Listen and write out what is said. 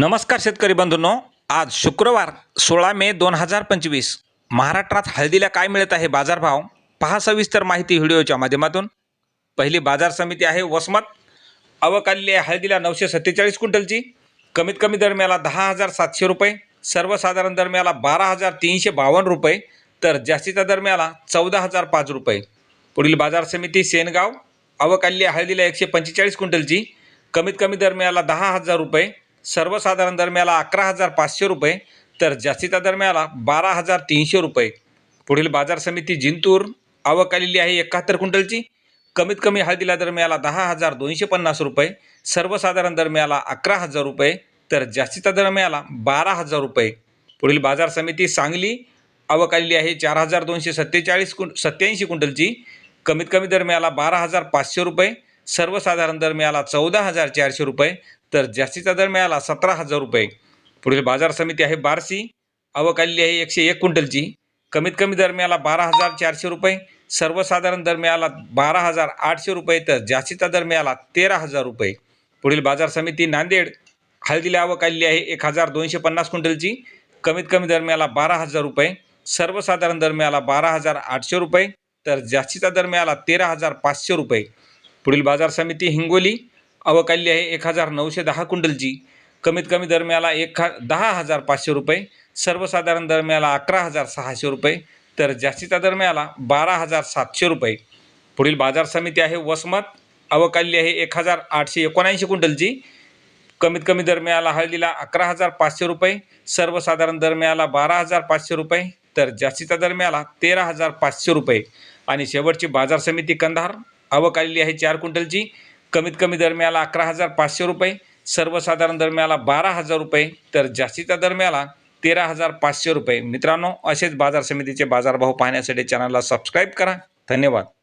नमस्कार शेतकरी बंधूंनो. आज शुक्रवार सोळा मे दोन हजार पंचवीस. महाराष्ट्रात हळदीला काय मिळत आहे बाजारभाव? पहा सविस्तर माहिती व्हिडिओच्या माध्यमातून. पहिली बाजार समिती आहे वसमत. अवकाल्य हळदीला नऊशे सत्तेचाळीस क्विंटलची. कमीत कमी दरम्याला दहा हजार सातशे रुपये. सर्वसाधारण दरम्याला बारा हजार तीनशे बावन्न रुपये. तर जास्तीच्या दरम्याला चौदा हजार पाच रुपये. पुढील बाजार समिती सेनगाव. अवकाल्य हळदीला एकशे पंचेचाळीस क्विंटलची. कमीत कमी दरम्याला दहा हजार रुपये. सर्वसाधारण दरम्याला अकरा हजार पाचशे रुपये तर जास्तीचा दरम्याला बारा हजार तीनशे रुपये. पुढील बाजार समिती जिंतूर आवक आलेली आहे एकाहत्तर क्विंटलची. कमीत कमी हळदीला दरम्याला दहा हजार दोनशे पन्नास रुपये सर्वसाधारण दरम्याला अकरा हजार रुपये तर जास्तीचा दरम्याला बारा हजार रुपये. पुढील बाजार समिती सांगली आवक आलेली आहे चार हजार दोनशे सत्तेचाळीस कुं सत्याऐंशी क्विंटलची. कमीत कमी दरम्याला बारा हजार पाचशे रुपये सर्वसाधारण दरम्याला चौदा हजार चारशे रुपये तर जास्तीचा दर मिळाला सतरा हजार रुपये. पुढील बाजार समिती आहे बारसी आवक आलेली आहे एकशे एक क्विंटलची. कमीत कमी दर मिळाला बारा हजार चारशे रुपये. सर्वसाधारण दर मिळाला बारा हजार आठशे रुपये. तर जास्तीचा दर मिळाला तेरा हजार रुपये. पुढील बाजार समिती नांदेड. हळदीला आवक आलेली आहे एक हजार दोनशे पन्नास क्विंटलची. कमीत कमी दर मिळाला बारा हजार रुपये. सर्वसाधारण दर मिळाला बारा हजार आठशे रुपये. तर जास्तीचा दर मिळाला तेरा हजार पाचशे रुपये. पुढील बाजार समिती हिंगोली. अवकाल्य आहे एक हजार नऊशे दहा क्विंटलची कमीत कमी दरम्याला एक हा दहा हजार पाचशे रुपये. सर्वसाधारण दरम्याला अकरा हजार सहाशे रुपये. तर जास्तीचा दरम्याला बारा हजार सातशे रुपये. पुढील बाजार समिती आहे वसमत. अवकाल्य आहे एक हजार आठशे एकोणऐंशी क्विंटलची कमीत कमी दरम्याला हळदीला अकरा हजार पाचशे रुपये. सर्वसाधारण दरम्याला बारा हजार पाचशे रुपये. तर जास्तीचा दरम्याला तेरा हजार पाचशे रुपये. आणि शेवटची बाजार समिती कंधार. आवक आहे चार क्विंटलची कमीत कमी दरम्याला अकरा हजार पाचशे रुपये सर्वसाधारण दरम्याला बारा हजार रुपये तर जास्तीचा दरम्याला तेरा हजार पाचशे रुपये. मित्रांनो असेच बाजार समितीचे बाजारभाव पाहण्यासाठी चॅनलला सबस्क्राईब करा. धन्यवाद.